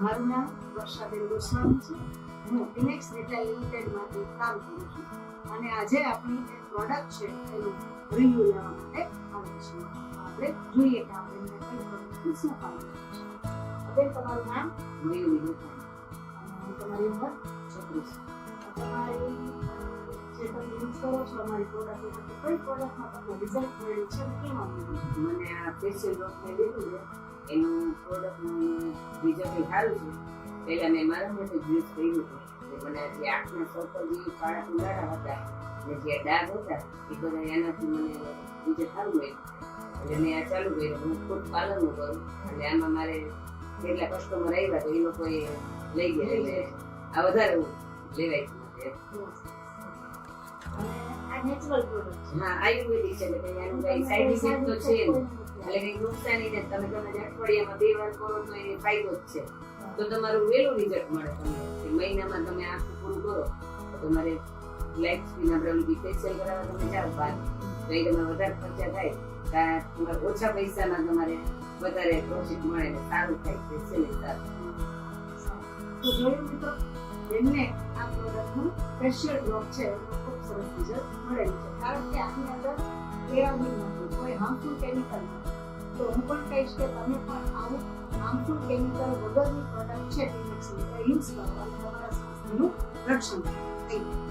મારું નામ વર્ષાબેન ગોસ્વામી છે હું ફિનિક્સ રિટેલ લિમિટેડમાંથી કામ કરું છું. અને આજે આપણી જે પ્રોડક્ટ છે, એનું રિવ્યુ લેવા માટે આવે છે. આપણે જોઈએ કે આપણે કઈ પ્રોડક્ટથી શું ફાયદો છે. બેન તમારું નામ મયુરી અને તમારી ઉંમર છત્રીસ. તમારી, જે તમે યુઝ કરો છો, અમારી પ્રોડક્ટ કઈ પ્રોડક્ટમાં તમને રિઝલ્ટ મળ્યું છે કેમ મળ્યું મને આ ફેશિયલ મેં લીધું છે. એનું પ્રોડક્ટનું રિઝલ્ટ સારું છે. પહેલાં મેં મારા માટે યુઝ કર્યું હતું. મને જે આંખના સર્કલ જે કાળા કુંડાળા હતા, ને જે ડાઘ હતા, એ બધા એનાથી મને રિઝલ્ટ સારું મળ્યું. એટલે મેં આ ચાલુ કર્યું. હું ખુદ પાલન કરું. એટલે આમાં મારે કેટલા કસ્ટમર આવ્યા તો એ લોકોએ લઈ ગયા. એટલે આ વધારે લેવાય છે. અને નેચરલ પ્રોડક્ટ હા આયુર્વેદિક છે એટલે કંઈ આનું સાઈડ ઇફેક્ટ તો છે એટલે કઈ નુકસાની ને તમે તમે અઠવાડિયામાં બે વાર કરો તો એ ફાયદો જ છે. તો તમારું વેલું રિઝલ્ટ મળે તમને. મહિનામાં તમે આખું પૂરું કરો તો તમારે લાઈફ સ્કીન આપણે ઓલી ફેશિયલ કરાવવા તમે જાઓ બાર તો એ તમારે વધારે ખર્ચા થાય. કા તમારે ઓછા પૈસામાં તમારે વધારે પ્રોફિટ મળે ને સારું થાય ફેશિયલ સારું. તો જોયું મિત્રો એમને આ પ્રોડક્ટનું સ્પેશિયલ ડ્રોપ છે એનું ખૂબ સરસ રિઝલ્ટ મળેલું છે. કારણ કે આની અંદર કેરાબીન નથી કોઈ હાર્મફુલ કેમિકલ નથી તો હું પણ કહીશ કે તમે પણ આવું હાર્મફુલ કેમિકલ વગરની પ્રોડક્ટ છે યુઝ કરો અને તમારા સ્વાસ્થ્યનું રક્ષણ કરો.